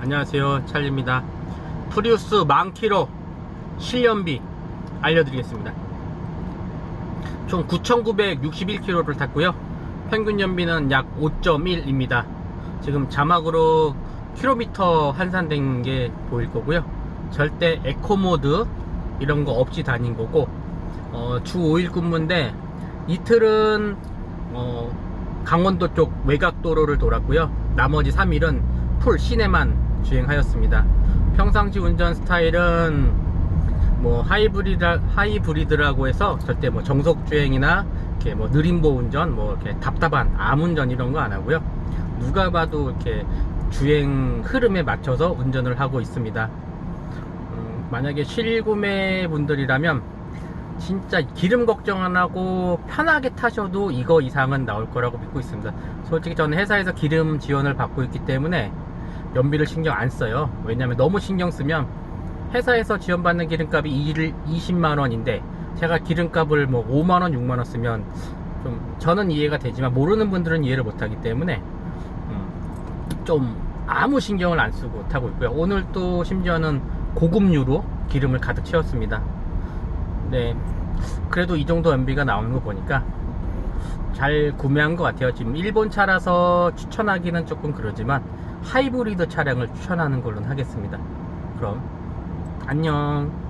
안녕하세요. 찰리입니다. 프리우스 만 킬로 실연비 알려드리겠습니다. 총 9,961km를 탔고요. 평균 연비는 약 5.1입니다. 지금 자막으로 킬로미터 환산된 게 보일 거고요. 절대 에코모드 이런 거 없이 다닌 거고 어, 주 5일 근무인데 이틀은 어, 강원도 쪽 외곽 도로를 돌았고요. 나머지 3일은 풀 시내만 주행하였습니다. 평상시 운전 스타일은 뭐 하이브리드 하이브리드라고 해서 절대 뭐 정속 주행이나 이렇게 뭐 느림보 운전, 뭐 이렇게 답답한 암 운전 이런 거 안 하고요. 누가 봐도 이렇게 주행 흐름에 맞춰서 운전을 하고 있습니다. 음, 만약에 실구매 분들이라면 진짜 기름 걱정 안 하고 편하게 타셔도 이거 이상은 나올 거라고 믿고 있습니다. 솔직히 저는 회사에서 기름 지원을 받고 있기 때문에 연비를 신경 안 써요. 왜냐면 너무 신경 쓰면 회사에서 지원받는 기름값이 1일 20만 원인데 제가 기름값을 뭐 5만 원, 6만 원 쓰면 좀 저는 이해가 되지만 모르는 분들은 이해를 못 하기 때문에 음, 좀 아무 신경을 안 쓰고 타고 있고요. 오늘 또 심지어는 고급유로 기름을 가득 채웠습니다. 네. 그래도 이 정도 연비가 나오는 거 보니까 잘 구매한 것 같아요. 지금 일본 차라서 추천하기는 조금 그러지만 하이브리드 차량을 추천하는 걸로 하겠습니다. 그럼 안녕.